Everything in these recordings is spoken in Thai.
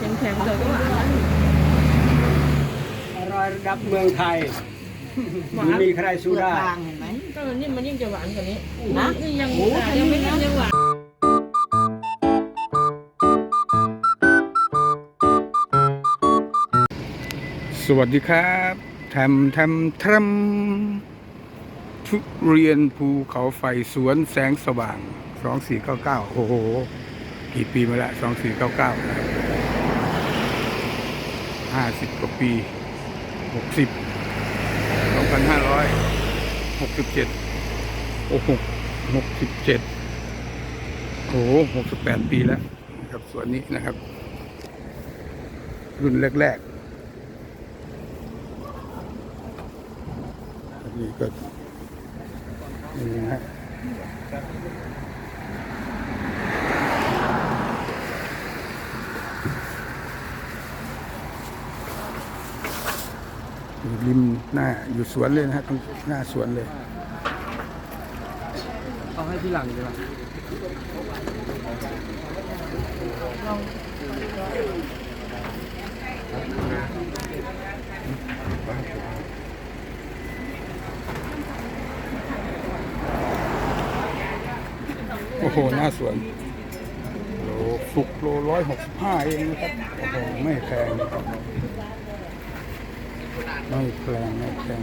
แข็งแข็งเลยก็หวานอร่อยระดับเมืองไทยหวาไม่นมีใครสู้ได้ บางเห็นไหมก็นี่มันยิ่งจะหวานกว่านี้นะนี่ยังโอ้ยังไม่นิ่มยังหวานสวัสดีครับแทมแทมทรัมทุเรียนภูเขาไฟสวนแสงสว่าง 2499 โอ้โห กี่ปีมาแล้ว2499นะครับ ห้าสิบกว่าปีหกสิบสองพันห้าร้อยหกสิบเจ็ดโอ้หกหกสิบเจ็ดโอ้หกสิบแปดปีแล้วนะครับส่วนนี้นะครับ รุ่นแรกๆอันนี้ก็นี่นะฮะอยู่ ริมหน้าอยู่สวนเลยนะฮะตรงหน้าสวนเลย เอาให้ที่หลังดีกว่าโอ้โห หน้าสวนโลสุกโลร้อยหกสิบห้าเองนะครับ โอ้โห ไม่แพงนะครับ ไม่แพงไม่แพง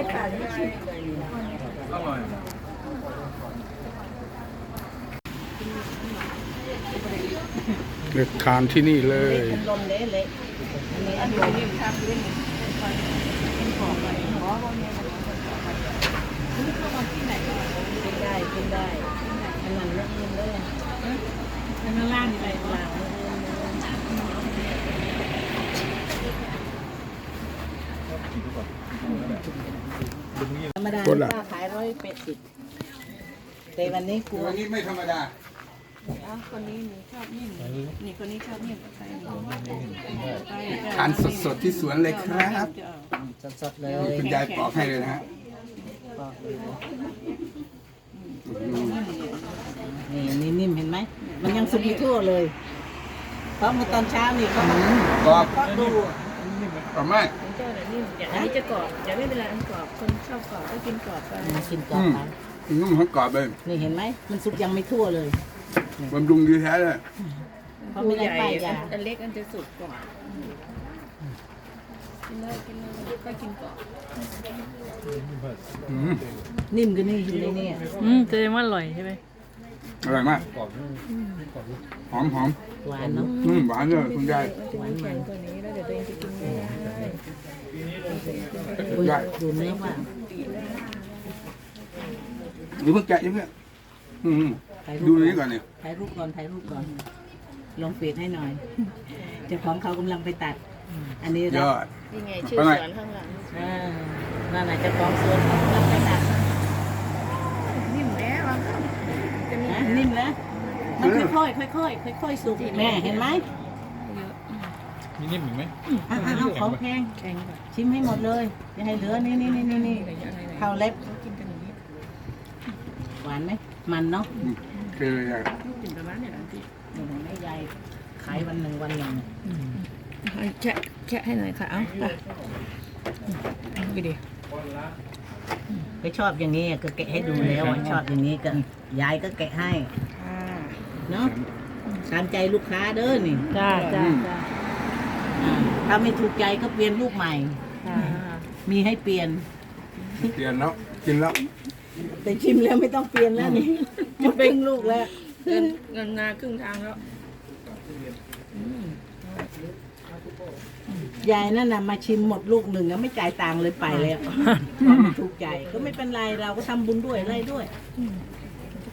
ยค่ะเลือกทานที่นี่เลยลมเละเละอันนี้อันนี้ครับเล่นเป็นขอบไปหมอบอกเนี่ยมันกินได้กินได้อันนั้นเล่นเล่นเลยอันนั้นล่างไปหลัง รรมดาป้าขายร้อยแปดสิบแต่วันนี้กลัววันนี้ไม่ธรรมดาอ้าวคนนี้หนูชอบนิ่มนี่คนนี้ชอบนิ่มใส่ทานสดๆที่สวนเลยครับสดๆเลยคุณยายปอกให้เลยนะฮะนี่นี่นิ่มเห็นไหมมันยังสุกไม่ทั่วเลยเพราะเมื่อตอนเช้านี่เขามากรอบ ก็ดู กรอบมาก ของเจ้าน่ะนิ่มอย่างอันนี้จะกรอบอย่าไม่เป็นไรอันกรอบคนชอบกรอบก็กินกรอบไปมากินก่อนนะนุ่มทั้งกรอบเลยนี่เห็นไหมมันสุกยังไม่ทั่วเลยบำรุงดีแท้เลยเพราะไม่ได้ป้ายยาอันเล็กอันจะสุกกว่ากินเลยกินเลยก็กินกรอบอืมนิ่มก็นี่อยู่ในนี่อืมแสดงว่าอร่อยใช่ไหม อร่อยมากหอมหอมหวานเนาะอืมหวานเลยคุณยายมันจะมีแข็งกว่านี้แล้วเดี๋ยวตัวเองจะกินไม่ได้อุ๊ยได้ดูเนื้อว่าอย่าเพิ่งแกะอย่าเพิ่งอืมถ่ายดูรูปนี้ก่อนเนี่ยถ่ายรูปก่อนถ่ายรูปก่อน ลงเฟซให้หน่อยเจ้าของเขากำลังไปตัด อันนี้ยรับอดนี่ไงชื่อสวนข้างหลังอ่านั่นแหละเจ้าของสวนเขากำลังไปตัด นิ่มแล้วอะจะมี นะนิ่มแล้ว มันค่อยๆค่อยๆค่อยๆสุกแม่เห็นไหมมีนิ่มอีกไหมอะอะเอาของแพงแข็งกว่าชิมให้หมดเลยอย่าให้เหลือนี่นี่นี่นี่นี่อะไรๆข้าวเล็บเขากินกันอย่างนี้หวานไหมมันเนาะอืมคือเลยอะลูกกินประมาณเนี่ยนะพี่หนึ่งแม่ยายขายวันหนึ่งวันหนึ่งแคะแคะให้หน่อยค่ะเอ้าไปดูดิก็ชอบอย่างนี้ก็แกะให้ดูแล้วอะชอบอย่างนี้ก็ยายก็แกะให้อ่า เนาะตามใจลูกค้าเด้อนี่จ้าจ้าจ้าอ่าถ้าไม่ถูกใจก็เปลี่ยนลูกใหม่ จ้ามีให้เปลี่ยน เปลี่ยนแล้วกินแล้วแต่ชิมแล้วไม่ต้องเปลี่ยนแล้วนี่หมดเป็นลูกแล้วเงินเงินนาครึ่งทางแล้วยายนั่นน่ะมาชิมหมดลูกหนึ่งแล้วไม่จ่ายตังค์เลยไปแล้วไม่ถูกใจก็ไม่เป็นไรเราก็ทำบุญด้วยอะไรด้วย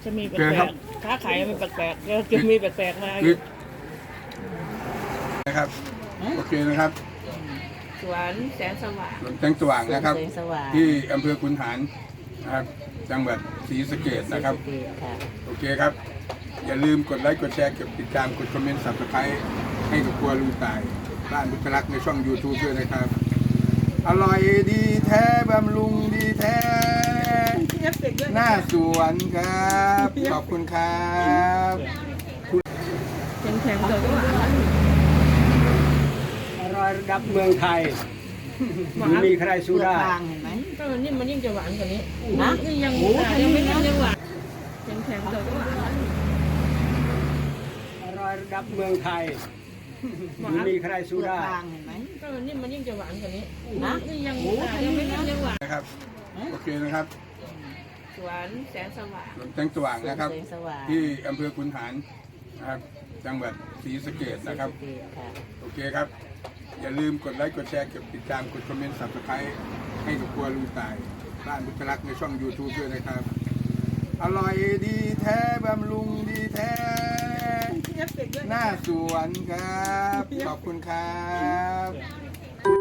จะมีแปเจอลครับกๆค้าขายมันแปลกๆแล้วจะมีแปลกๆมานี่นะครับ โอเคนะครับ สวนแสงสว่างสวนแสงสว่างนะครับแสงสว่างที่อำเภอคุนหารนะครับ จังหวัดศรีสะเกษนะครับโอเคค่ะโอเคครับ อย่าลืมกดไลค์กดแชร์กดติดตามกดคอมเมนต์สับสไครต์ให้กับครัวลุงตาย บ้านบุคลักษ์ในช่อง YouTube ด้วยนะครับ อร่อยดีแท้บำรุงดีแท้หน้า สวนครับ ขอบคุณครับแข็งๆเลยก็หวานอร่อยระดับเมืองไทยหวาไม่นมีใครสู้ได้เปลือกบางเห็นไหมถ้ามันนิ่มมันยิ่งจะหวานกว่านี้นะนี่ยังโอ้ยังไม่ทำไมนิ่มนะยังหวานแข็งๆเลยก็หวานอร่อยระดับเมืองไทยหวาไม่นมีใครเปสู้ลือกได้บางเห็นไหมถ้ามันนิ่มมันยิ่งจะหวานกว่านี้นะนี่ยังโอ้ยังไม่นิ่มทำไมนะยังหวานนะครับโอเคนะครับ สวนแสงสว่างสวนแสงสว่างนะครับ แสงสว่าง ที่อำเภอคุนหารนะครับจังหวัดศรีสะเกษนะครับ โอเคค่ะโอเคครับ อย่าลืมกดไลค์กดแชร์กดติดตามกดคอมเมนต์สับสไครต์ให้กับครัวลุงตาย บ้านบุคลักษ์ในช่อง YouTube ด้วยนะครับ อร่อยดีแท้บำรุงดีแท้หน้าสวนครับ ขอบคุณครับ